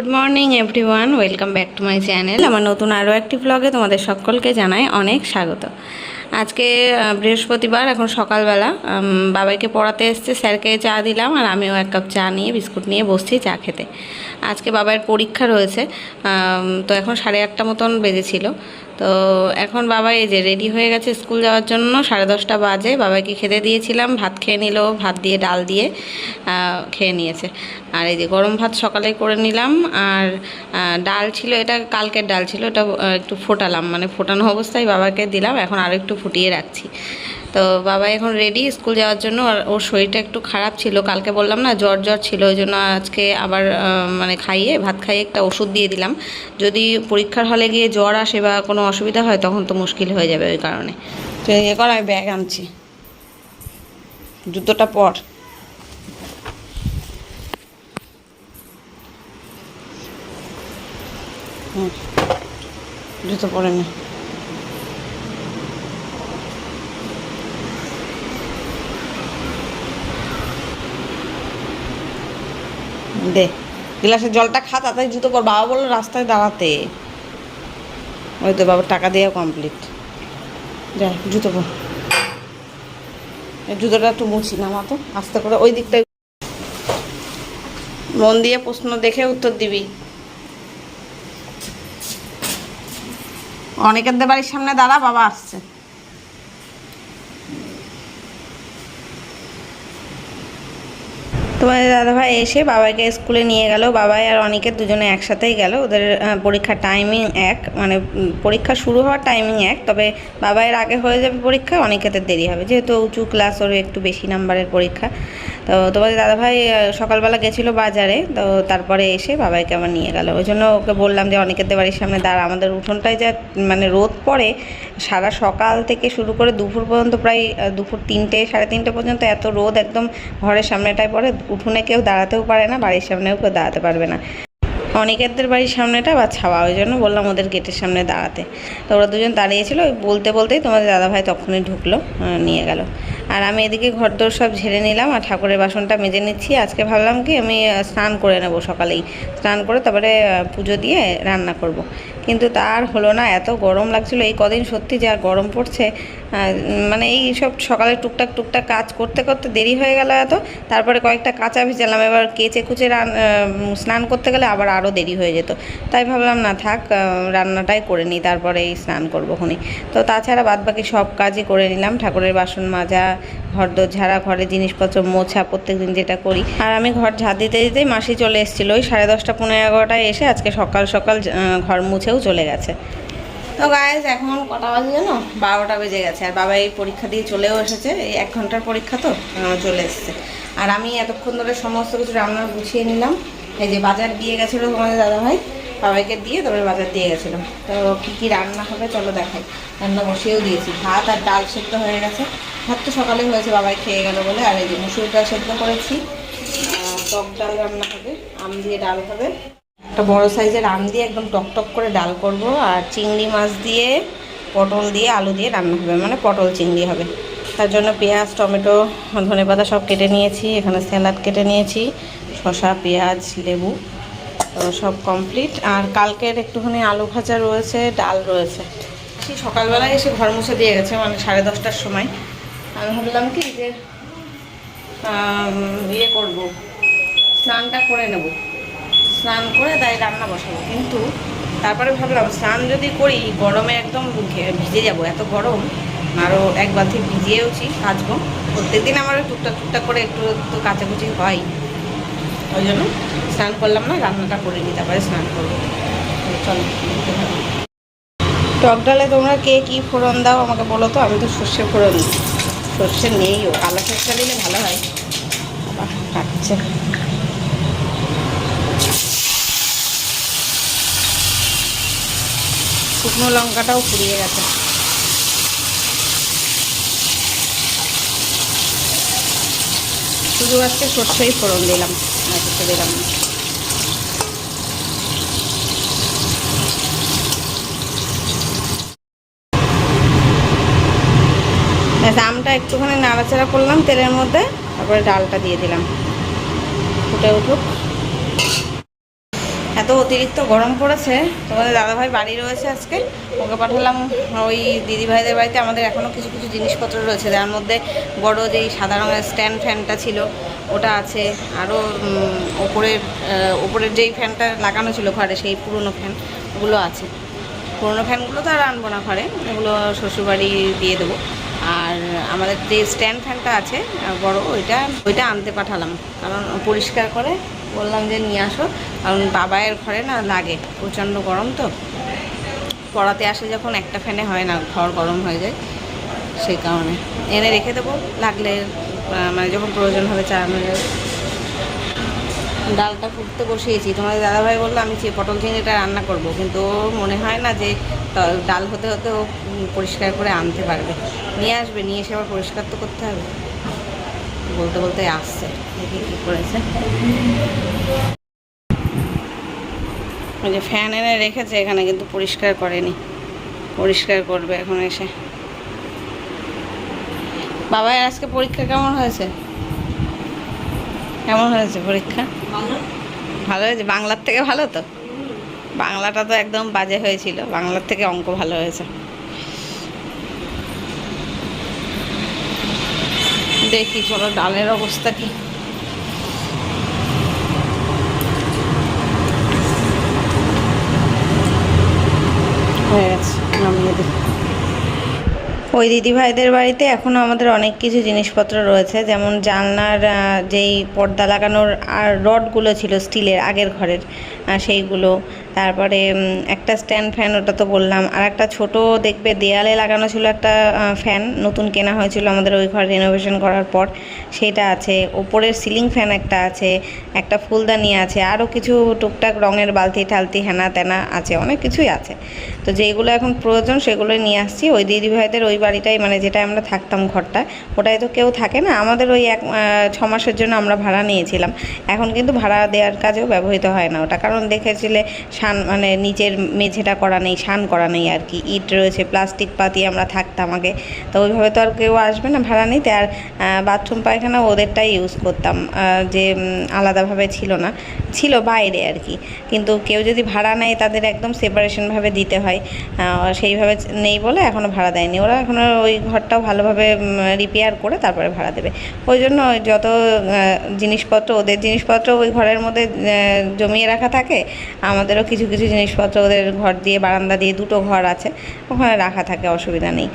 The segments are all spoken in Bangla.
Good morning, everyone. Welcome back to my channel. আমার নতুন আরও একটি ব্লগে তোমাদের সকলকে জানাই অনেক স্বাগত। আজকে বৃহস্পতিবার, এখন সকালবেলা। বাবাইকে পড়াতে এসছে, স্যারকে চা দিলাম, আর আমিও এক কাপ চা নিয়ে, বিস্কুট নিয়ে বসছি চা খেতে। আজকে বাবার পরীক্ষা রয়েছে তো এখন সাড়ে আটটা মতন বেজেছিল। তো এখন বাবা এই যে রেডি হয়ে গেছে স্কুল যাওয়ার জন্য, সাড়ে দশটা বাজে। বাবাকে খেতে দিয়েছিলাম, ভাত খেয়ে নিল, ভাত দিয়ে ডাল দিয়ে খেয়ে নিয়েছে। আর এই যে গরম ভাত সকালে করে নিলাম। আর ডাল ছিল, এটা কালকের ডাল ছিল এটা একটু ফোটালাম। মানে ফোটানো অবস্থায় বাবাকে দিলাম, এখন আরও একটু ফুটিয়ে রাখছি। তো বাবা এখন রেডি স্কুল যাওয়ার জন্য আর ওর শরীরটা একটু খারাপ ছিল। কালকে বললাম না, জ্বর জ্বর ছিল, ওই জন্য আজকে আবার মানে খাইয়ে, ভাত খাইয়ে একটা ওষুধ দিয়ে দিলাম। যদি পরীক্ষার হলে গিয়ে জ্বর আসে বা কোনো অসুবিধা হয়, তখন তো মুশকিল হয়ে যাবে ওই কারণে। তো ইয়ে কর, আমি ব্যাগ আনছি। জুতোটা পর। জুতো পরে নে। দে। গ্লাসের জলটা খা, তাড়াতাড়ি জুতো পর। বাবা বলল, রাস্তায় দাঁড়াতে। ওই তো বাবার টাকা দেওয়া কমপ্লিট যা, জুতো পর। জুতোটা একটু মুছি না মতো আস্তে করে ওই দিকটাই মন দিয়ে প্রশ্ন দেখে উত্তর দিবি। অনেকের বাড়ির সামনে দাঁড়া, বাবা আসছে। তোমাদের দাদাভাই এসে বাবাকে স্কুলে নিয়ে গেল। বাবাই আর অনেকের দুজনে একসাথেই গেল। ওদের পরীক্ষার টাইমিং এক মানে পরীক্ষা শুরু হওয়ার টাইমিং এক, তবে বাবাইয়ের আগে হয়ে যাবে পরীক্ষা অনেকেতে দেরি হবে। যেহেতু উঁচু ক্লাস ওর একটু বেশি নাম্বারের পরীক্ষা। তো তোমাদের দাদাভাই সকালবেলা গেছিল বাজারে, তো তারপরে এসে বাবাইকে আমার নিয়ে গেল। ওই জন্য ওকে বললাম যে, অনেকের বাড়ির সামনে দাঁড়া, আমাদের উঠোনটায় যা মানে রোদ পড়ে, সারা সকাল থেকে শুরু করে দুপুর পর্যন্ত প্রায় দুপুর তিনটে, সাড়ে তিনটে পর্যন্ত এত রোদ একদম ঘরের সামনেটায় পড়ে, উঠোনে কেউ দাঁড়াতেও পারে না, বাড়ির সামনেও কেউ দাঁড়াতে পারবে না। অনেকেরদের বাড়ির সামনেটা বা ছাওয়া, ওই জন্য বললাম ওদের গেটের সামনে দাঁড়াতে। তো ওরা দুজন দাঁড়িয়েছিল বলতে বলতেই তোমাদের দাদাভাই তখনই ঢুকলো নিয়ে গেল। আর আমি এদিকে ঘরদোর সব ঝেড়ে নিলাম আর ঠাকুরের বাসনটা মেজে নিচ্ছি আজকে ভাবলাম কি আমি স্নান করে নেব সকালেই স্নান করে তারপরে পুজো দিয়ে রান্না করব। কিন্তু তার হলো না, এত গরম লাগছিল। এই কদিন সত্যি যা গরম পড়ছে মানে এই সব সকালে টুকটাক টুকটাক কাজ করতে করতে দেরি হয়ে গেল এত। তারপরে কয়েকটা কাঁচা ভিজালাম, এবার কেচে কুচে স্নান করতে গেলে আবার আরও দেরি হয়ে যেত। তাই ভাবলাম, না থাক রান্নাটাই করে নিই, তারপরে এই স্নান করব খুনি তো তাছাড়া বাদবাকি সব কাজই করে নিলাম, ঠাকুরের বাসন মাজা ঘর দোর ঝাড়া, ঘরে জিনিসপত্র মোছা, প্রত্যেকদিন যেটা করি। আর আমি ঘর ঝাড় দিতে দিতেই মাসি চলে এসেছিল, ওই সাড়ে দশটা পনেরো এগারোটায় এসে আজকে সকাল সকাল ঘর মুছেও চলে গেছে। তো গায়েস এখন কটা বাজে জানো? বারোটা বেজে গেছে। আর বাবা এই পরীক্ষা দিয়ে চলেও এসেছে। এই এক ঘণ্টার পরীক্ষা তো চলে এসেছে। আর আমি এতক্ষণ ধরে সমস্ত কিছু রান্না গুছিয়ে নিলাম। এই যে বাজার দিয়ে গেছিল তোমাদের দাদাভাই বাবাইকে দিয়ে তারপরে বাজার দিয়ে গেছিল। তো কী কী রান্না হবে চলো দেখাই। রান্না বসিয়েও দিয়েছি। ভাত আর ডাল সেদ্ধ হয়ে গেছে। ভাত তো সকালে হয়েছে, বাবাই খেয়ে গেল বলে। আর এই যে মুসুর ডাল সেদ্ধ করেছি। টক ডাল রান্না হবে, আম দিয়ে ডাল হবে। একটা বড় সাইজের আম দিয়ে একদম টক টক করে ডাল করব আর চিংড়ি মাছ দিয়ে, পটল দিয়ে, আলু দিয়ে রান্না হবে মানে পটল চিংড়ি হবে। তার জন্য পেঁয়াজ, টমেটো, ধনে পাতা সব কেটে নিয়েছি, এখানে স্যালাড কেটে নিয়েছি, শসা, পেঁয়াজ, লেবু, তো সব কমপ্লিট। আর কালকের একটুখানি আলু ভাজা রয়েছে, ডাল রয়েছে। সেই সকালবেলায় এসে ঘর মুছে দিয়ে গেছে মানে সাড়ে দশটার সময়। আমি ভাবলাম কি যে ইয়ে করব, স্নানটা করে নেব। স্নান করে তাই রান্না বসাবো। কিন্তু তারপরে ভাবলাম, স্নান যদি করি, গরমে একদম ভিজে যাব, এত গরম। আরও এক বালতি ভিজিয়েওছি কাচবো প্রত্যেকদিন আমার টুকটাক টুকটাক করে একটু একটু কাচাকুচি হয়। ওই জন্য স্নান করলাম না, রান্নাটা করে নিই, তারপরে স্নান করব। চলো। টক ডালে তোমরা কে কী ফোড়ন দাও আমাকে বলো তো, আমি তো সর্ষে ফোড়ন দিই। সর্ষে নেইও কালো সর্ষে দিলে ভালো হয়। কাটছে। শুকনো লঙ্কাটাও পুড়িয়ে গেছে। শুধু আজকে সর্ষেই ফোড়ন দিলাম, আর কিছু দিলাম না। আমটা একটুখানি নাড়াচাড়া করলাম তেলের মধ্যে, তারপরে ডালটা দিয়ে দিলাম। ফুটে উঠুক। এত অতিরিক্ত গরম পড়েছে, তোমাদের দাদাভাই বাড়ি রয়েছে আজকে। ওকে পাঠালাম ওই দিদিভাইদের বাড়িতে, আমাদের এখনও কিছু কিছু জিনিসপত্র রয়েছে। যার মধ্যে বড় যেই সাদা রঙের স্ট্যান্ড ফ্যানটা ছিল, ওটা আছে। আরও ওপরের ওপরের যেই ফ্যানটা লাগানো ছিল ঘরে, সেই পুরনো ফ্যান, ওগুলো আছে। পুরোনো ফ্যানগুলো তো আর আনব না ঘরে এগুলো শ্বশুরবাড়ি দিয়ে দেবো। আর আমাদের যে স্ট্যান্ড ফ্যানটা আছে, বড়, ওইটা ওইটা আনতে পাঠালাম। কারণ পরিষ্কার করে বললাম যে নিয়ে আসো। কারণ বাবায়ের ঘরে না লাগে, প্রচণ্ড গরম তো। পড়াতে আসে যখন একটা ফ্যানে হয় না, ঘর গরম হয়ে যায় সেই কারণে। এনে রেখে দেবো, লাগলে মানে যখন প্রয়োজন হবে চালানো যাবে। ডালটা ফুটতে বসিয়েছি। তোমাদের দাদাভাই বলল, আমি চি- পটল চিংড়িটা রান্না করব। কিন্তু মনে হয় না যে ডাল হতে হতে ও পরিষ্কার করে আনতে পারবে। নিয়ে আসবে, নিয়ে এসে আবার পরিষ্কার তো করতে হবে। বলতে বলতে আসছে দেখি কী করেছে। ওই যে ফ্যান এনে রেখেছে এখানে কিন্তু পরিষ্কার করেনি। পরিষ্কার করবে এখন এসে। বাবা আজকে পরীক্ষা কেমন হয়েছে? কেমন হয়েছে পরীক্ষা? ভালো হয়েছে? বাংলার থেকে ভালো তো? বাংলাটা তো একদম বাজে হয়েছিল। বাংলার থেকে অঙ্ক ভালো হয়েছে। দেখি, চলো, ডালের অবস্থা কি? হয়ে গেছে, নামিয়ে ওই দিদিভাইদের বাড়িতে এখনও আমাদের অনেক কিছু জিনিসপত্র রয়েছে, যেমন জানলার যেই পর্দা লাগানোর, আর রডগুলো ছিল স্টিলের আগের ঘরের সেইগুলো তারপরে একটা স্ট্যান্ড ফ্যান ওটা তো বললাম। আর একটা ছোট, দেখবে, দেয়ালে লাগানো ছিল একটা ফ্যান নতুন কেনা হয়েছিল আমাদের ওই ঘর রিনোভেশন করার পর। সেটা আছে। ওপরের সিলিং ফ্যান একটা আছে, একটা ফুলদানি আছে আরও কিছু টুকটাক রঙের বালতি ঠালতি হেনা তেনা আছে, অনেক কিছুই আছে। তো যেগুলো এখন প্রয়োজন, সেগুলোই নিয়ে আসছি। ওই দিদিভাইদের ওই বাড়িটাই মানে যেটা আমরা থাকতাম ঘরটা ওটাই তো কেউ থাকে না। আমাদের ওই এক ছ মাসের জন্য আমরা ভাড়া নিয়েছিলাম। এখন কিন্তু ভাড়া দেওয়ার কাজেও ব্যবহৃত হয় না ওটা। কারণ দেখেছিলে শান মানে নিচের মেঝেটা করা নেই শান করা নেই আর কি। ইট রয়েছে, প্লাস্টিক পাতি আমরা থাকতাম আগে। তো ওইভাবে তো আর কেউ আসবে না ভাড়া নিতে। আর বাথরুম পায়খানা ওদেরটাই ইউজ করতাম। যে আলাদাভাবে ছিল না। ছিল বাইরে আর কি। কিন্তু কেউ যদি ভাড়া নেয়, তাদের একদম সেপারেশনভাবে দিতে হয়। সেইভাবে নেই বলে এখনও ভাড়া দেয়নি। ওরা এখনও ওই ঘরটাও ভালোভাবে রিপেয়ার করে তারপরে ভাড়া দেবে। ওই জন্য যত জিনিসপত্র, ওদের জিনিসপত্র ওই ঘরের মধ্যে জমিয়ে রাখা থাকে, আমাদেরও কিছু কিছু জিনিসপত্র ওদের ঘর দিয়ে, বারান্দা দিয়ে দুটো ঘর আছে, ওখানে রাখা থাকে, অসুবিধা নেই।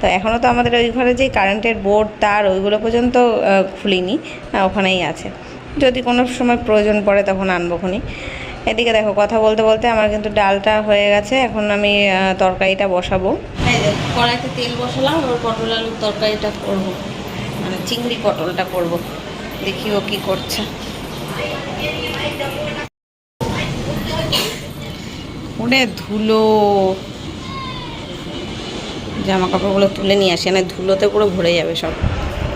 তো এখনও তো আমাদের ওই ঘরে যে কারেন্টের বোর্ড, তার, ওইগুলো পর্যন্ত খুলিনি ওখানেই আছে। যদি কোনো সময় প্রয়োজন পড়ে তখন আনব খুনি। এদিকে দেখো, কথা বলতে বলতে আমার কিন্তু ডালটা হয়ে গেছে, এখন আমি তরকারিটা বসাবো। কড়াইতে তেল বসালাম, এবার পটল আলুর তরকারিটা করব। মানে চিংড়ি পটলটা করব, দেখি ও কি করছে। ওরে ধুলো। জামা কাপড়গুলো তুলে নিয়ে আসি না ধুলোতে পুরো ভরে যাবে সব।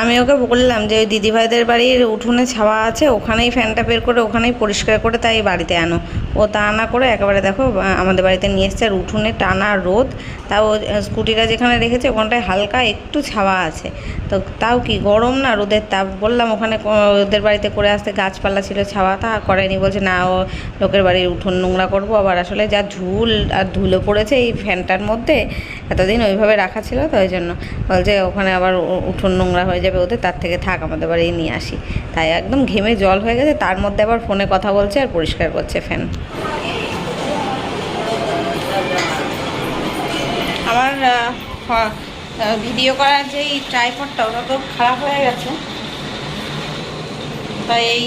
আমি ওকে বললাম যে, ওই দিদিভাইদের বাড়ির উঠোনে ছাওয়া আছে, ওখানেই ফ্যানটা বের করে, ওখানেই পরিষ্কার করে তাই বাড়িতে আনো। ও তা না করে একেবারে দেখো আমাদের বাড়িতে নিয়ে এসছে আর উঠোনে টানা রোদ। তাও স্কুটিটা যেখানে রেখেছে ওখানটায় হালকা একটু ছাওয়া আছে। তো তাও কি গরম না রোদের তাপ? বললাম ওখানে ওদের বাড়িতে করে আসতে গাছপালা ছিল, ছাওয়া তা করেনি। বলছে, না, ও লোকের বাড়ির উঠোন নোংরা করব। আবার আসলে যা ঝুল আর ধুলো পড়েছে এই ফ্যানটার মধ্যে, এতদিন ওইভাবে রাখা ছিল তো ওই জন্য। বলছে, ওখানে আবার উঠোন নোংরা হয়ে যাবে ওদের, তার থেকে থাক, আমাদের বাড়ি নিয়ে আসি। তাই একদম ঘেমে জল হয়ে গেছে, তার মধ্যে আবার ফোনে কথা বলছে আর পরিষ্কার করছে ফ্যান। আমার ভিডিও করার যেই ট্রাইপডটা ওটা তো খারাপ হয়ে গেছে। তাই এই,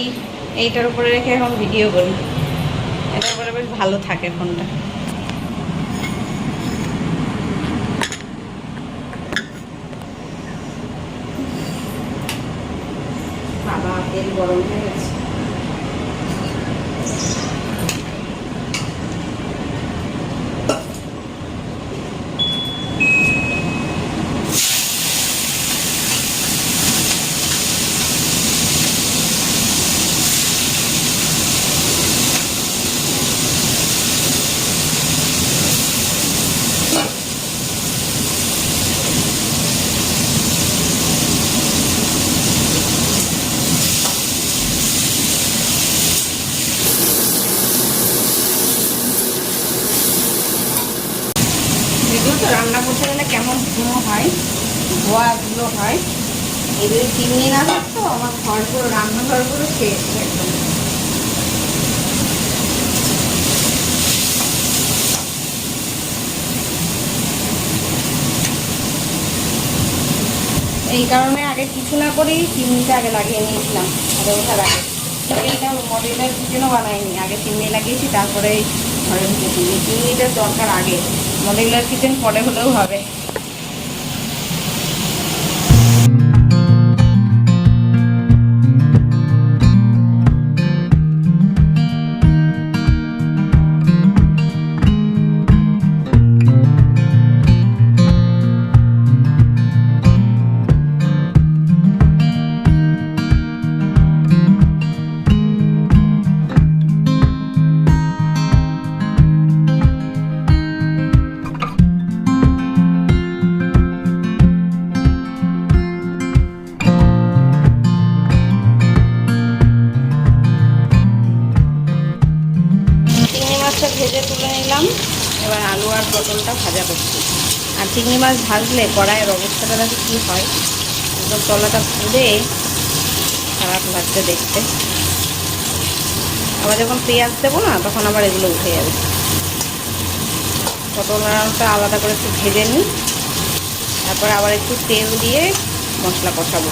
এইটার উপরে রেখে এখন ভিডিও করি। এটার উপরে বেশ ভালো থাকে ফোনটা গরম হয়ে গেছে। গেলে কেমন ধুনো হয়? ধোয়াগুলো হয়? যদি চিমনি না থাকতো আমার ঘর পুরো রান্নাঘর শেষ এই কারণে আগে কিছু না করেই চিমনিটা আগে লাগিয়ে নিয়েছিলাম, আগে ওঠার আগে। এইটা মডেলের কিচেনও বানাইনি, আগে চিমনি লাগিয়েছি, তারপরে ঘরে ঢুকেছি চিমনিটার দরকার আগে। মডেলার কিচেন পরে হলেও হবে। চিংড়ি মাছ ভাজলে কড়াইয়ের অবস্থাটা দেখো কী হয়? একদম তলাটা পুড়ে খারাপ লাগছে দেখতে। আবার যখন পেঁয়াজ দেবো না, তখন আবার এগুলো উঠে যাবে। পটল আলাদা করে একটু ভেজে নিই। তারপরে আবার একটু তেল দিয়ে মশলা কষাবো।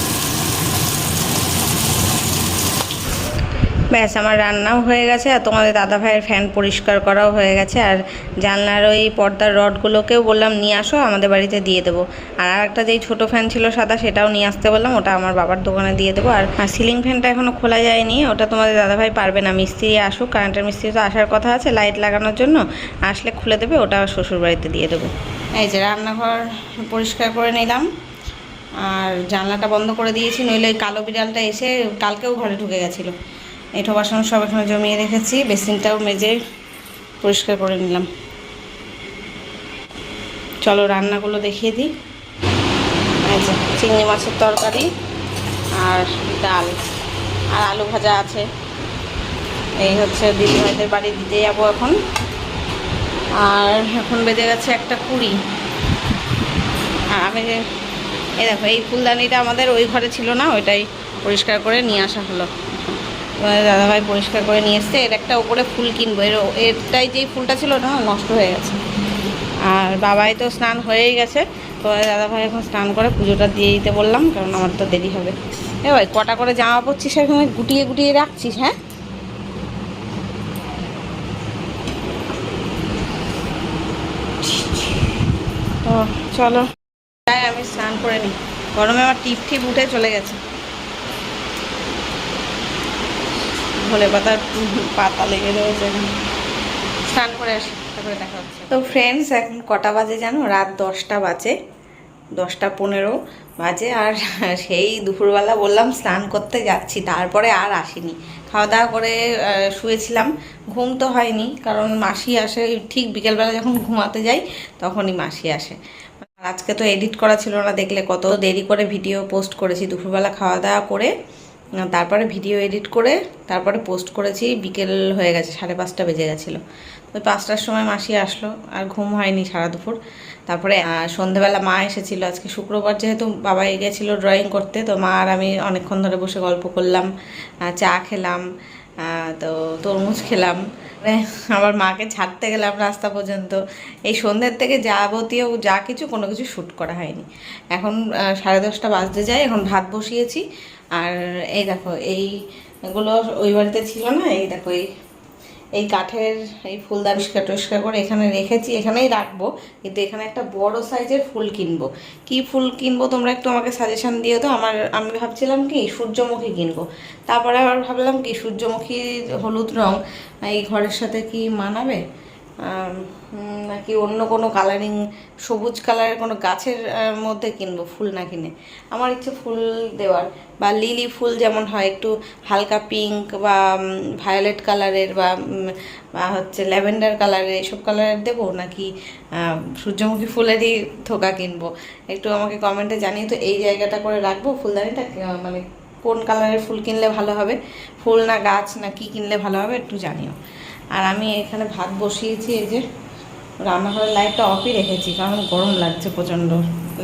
ব্যাস আমার রান্নাও হয়ে গেছে আর তোমাদের দাদা ভাইয়ের ফ্যান পরিষ্কার করাও হয়ে গেছে। আর জানলার ওই পর্দার রডগুলোকেও বললাম নিয়ে আসো আমাদের বাড়িতে দিয়ে দেবো। আর একটা যেই ছোটো ফ্যান ছিল সাদা সেটাও নিয়ে আসতে বললাম ওটা আমার বাবার দোকানে দিয়ে দেবো। আর আর সিলিং ফ্যানটা এখনও খোলা যায়নি ওটা তোমাদের দাদা ভাই পারবে না। মিস্ত্রি আসুক কারেন্টের মিস্ত্রি তো আসার কথা আছে লাইট লাগানোর জন্য। আসলে খুলে দেবে ওটা শ্বশুর বাড়িতে দিয়ে দেবো। এই যে রান্নাঘর পরিষ্কার করে নিলাম। আর জানলাটা বন্ধ করে দিয়েছি নইলে ওই কালো বিড়ালটা এসে কালকেও ঘরে ঢুকে গেছিল। এঁটো বাসন সব এখানে জমিয়ে রেখেছি, বেসিনটাও মেজে পরিষ্কার করে নিলাম। চলো রান্নাগুলো দেখিয়ে দিই। যে চিংড়ি মাছের তরকারি আর ডাল। আর আলু ভাজা আছে। এই হচ্ছে দিদিভাইদের বাড়ি দিতে যাব এখন। আর এখন বেজে গেছে একটা কুড়ি। আর আমি এই দেখো, এই ফুলদানিটা আমাদের ওই ঘরে ছিল না, ওইটাই পরিষ্কার করে নিয়ে আসা হলো। দাদাভাই পরিষ্কার করে নিয়ে এসছে। এর একটা ওপরে ফুল কিনবো। এর এরটাই যেই ফুলটা ছিল ওটা নষ্ট হয়ে গেছে। আর বাবাই তো স্নান হয়েই গেছে। তো দাদাভাই এখন স্নান করে পুজোটা দিয়ে দিতে বললাম, কারণ আমার তো দেরি হবে। এ ভাই, কটা করে জামা পরছিস এখানে? গুটিয়ে গুটিয়ে রাখছিস হ্যাঁ? চলো। তাই আমি স্নান করে নিই গরমে আমার টিপ টিপ উঠে চলে গেছে। ভোলে পাতার পাতা লেগে রয়েছে স্নান করে আসি, তারপরে দেখা হচ্ছে। তো ফ্রেন্ডস এখন কটা বাজে জানো? রাত দশটা বাজে, দশটা পনেরো বাজে, আর সেই দুপুরবেলা বললাম স্নান করতে যাচ্ছি, তারপরে আর আসিনি। খাওয়া দাওয়া করে শুয়েছিলাম, ঘুম তো হয়নি, কারণ মাসি আসে ঠিক বিকেলবেলা যখন ঘুমাতে যাই, তখনই মাসি আসে। আজকে তো এডিট করা ছিল না, দেখলে কত দেরি করে ভিডিও পোস্ট করেছি, দুপুরবেলা খাওয়া দাওয়া করে। তারপরে ভিডিও এডিট করে তারপরে পোস্ট করেছি, বিকেল হয়ে গেছে, সাড়ে পাঁচটা বেজে গেছিল। ওই পাঁচটার সময় মাসি আসলো, আর ঘুম হয়নি সারা দুপুর। তারপরে সন্ধেবেলা মা এসেছিল, আজকে শুক্রবার যেহেতু বাবা গেছিল ড্রয়িং করতে, তো মা আর আমি অনেকক্ষণ ধরে বসে গল্প করলাম চা খেলাম তো তরমুজ খেলাম। মানে আবার মাকে ছাড়তে গেলাম রাস্তা পর্যন্ত। এই সন্ধ্যের থেকে যাবতীয় যা কিছু কোনো কিছু শ্যুট করা হয়নি। এখন সাড়ে দশটা বাজতে যায়, এখন ভাত বসিয়েছি। আর এই দেখো এই এগুলো ওই বাড়িতে ছিল না? এই দেখো, এই এই কাঠের এই ফুলদানি পরিষ্কার টরিষ্কার করে এখানে রেখেছি, এখানেই রাখব, কিন্তু এখানে একটা বড় সাইজের ফুল কিনবো। কি ফুল কিনবো তোমরা একটু আমাকে সাজেশন দিও তো? আমার, আমি ভাবছিলাম কি, সূর্যমুখী কিনবো। তারপরে আবার ভাবলাম কি সূর্যমুখী হলুদ রং এই ঘরের সাথে কি মানাবে? নাকি অন্য কোনো কালারিং সবুজ কালারের কোনো গাছের মধ্যে কিনবো, ফুল না কিনে। আমার ইচ্ছে ফুল দেওয়ার, বা লিলি ফুল যেমন হয়, একটু হালকা পিঙ্ক বা ভায়োলেট কালারের বা হচ্ছে ল্যাভেন্ডার কালারের এইসব কালারের দেবো? নাকি সূর্যমুখী ফুলেরই থোকা কিনবো? একটু আমাকে কমেন্টে জানিয়ে তো এই জায়গাটা করে রাখব, ফুলদানিটা মানে কোন কালারের ফুল কিনলে ভালো হবে? ফুল না গাছ না কি কিনলে ভালো হবে, একটু জানিও। আর আমি এখানে ভাত বসিয়েছি, এই যে রান্নাঘরের লাইটটা অফই রেখেছি, কারণ গরম লাগছে প্রচণ্ড।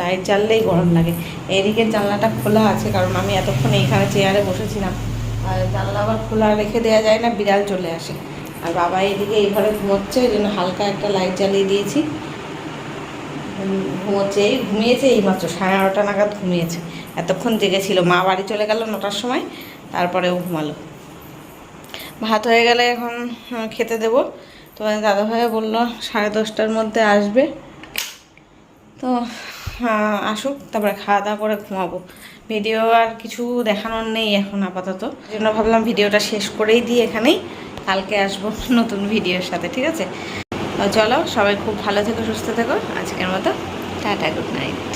লাইট জ্বাললেই গরম লাগে। এদিকে জানলাটা খোলা আছে, কারণ আমি এতক্ষণ এইখানে চেয়ারে বসেছিলাম। আর জানলা আবার খোলা রেখে দেওয়া যায় না, বিড়াল চলে আসে। আর বাবা এদিকে এই ঘরে ঘুমোচ্ছে ওই জন্য হালকা একটা লাইট জ্বালিয়ে দিয়েছি। ঘুমোচ্ছে, এই ঘুমিয়েছে এই মাত্র সাড়ে নটা নাগাদ ঘুমিয়েছে। এতক্ষণ জেগেছিল, মা বাড়ি চলে গেল নটার সময়, তারপরেও ঘুমালো। ভাত হয়ে গেলে এখন খেতে দেবো। তো দাদাভাই বলল সাড়ে দশটার মধ্যে আসবে। তো আসুক, তারপরে খাওয়া দাওয়া করে ঘুমাবো। ভিডিও আর কিছু দেখানোর নেই এখন আপাতত। জন্য ভাবলাম ভিডিওটা শেষ করেই দিই এখানেই। কালকে আসব নতুন ভিডিওর সাথে, ঠিক আছে? তো চলো, সবাই খুব ভালো থেকো, সুস্থ থেকো। আজকের মতো, টাটা, গুড নাইট।